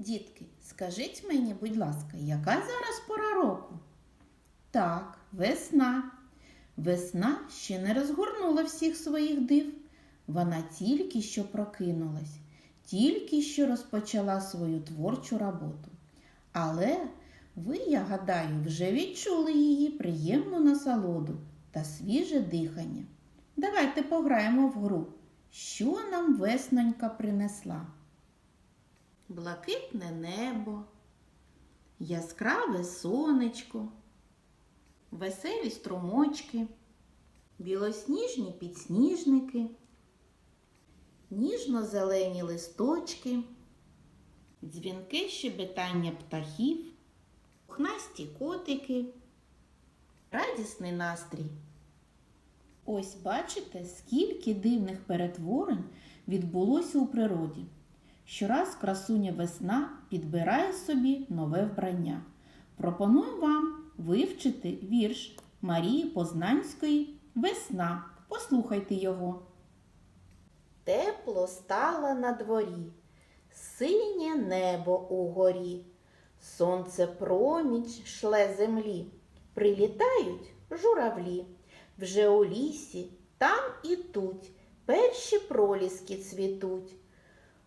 Дітки, скажіть мені, будь ласка, яка зараз пора року? Так, весна. Весна ще не розгорнула всіх своїх див. Вона тільки що прокинулась, тільки що розпочала свою творчу роботу. Але ви, я гадаю, вже відчули її приємну насолоду та свіже дихання. Давайте пограємо в гру. Що нам веснонька принесла? Блакитне небо, яскраве сонечко, веселі струмочки, білосніжні підсніжники, ніжно-зелені листочки, дзвінке щебетання птахів, пухнасті котики, радісний настрій. Ось бачите, скільки дивних перетворень відбулося у природі. Щораз красуня весна підбирає собі нове вбрання. Пропоную вам вивчити вірш Марії Познанської Весна. Послухайте його. Тепло стало на дворі, синє небо угорі, сонце проміч шле землі, прилітають журавлі. Вже у лісі, там і тут перші проліски цвітуть.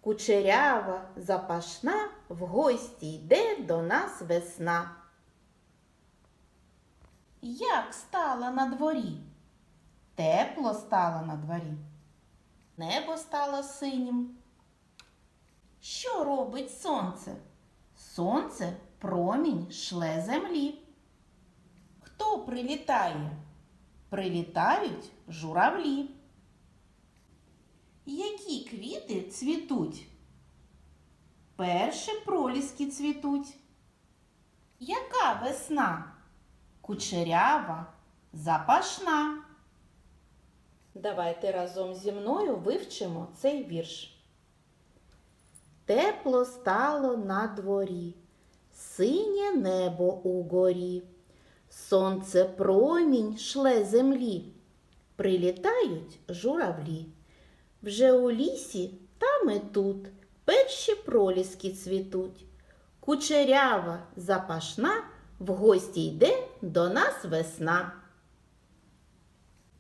Кучерява, запашна, в гості йде до нас весна. Як стало на дворі? Тепло стало на дворі. Небо стало синім. Що робить сонце? Сонце промінь шле землі. Хто прилітає? Прилітають журавлі. Які квіти цвітуть? Перші проліски цвітуть. Яка весна? Кучерява, запашна. Давайте разом зі мною вивчимо цей вірш. Тепло стало на дворі, синє небо угорі, сонце промінь шле землі, прилітають журавлі. Вже у лісі там і тут перші проліски цвітуть. Кучерява, запашна, в гості йде до нас весна.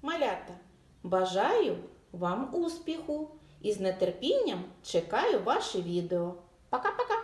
Малята, бажаю вам успіху і з нетерпінням чекаю ваше відео. Пока-пока!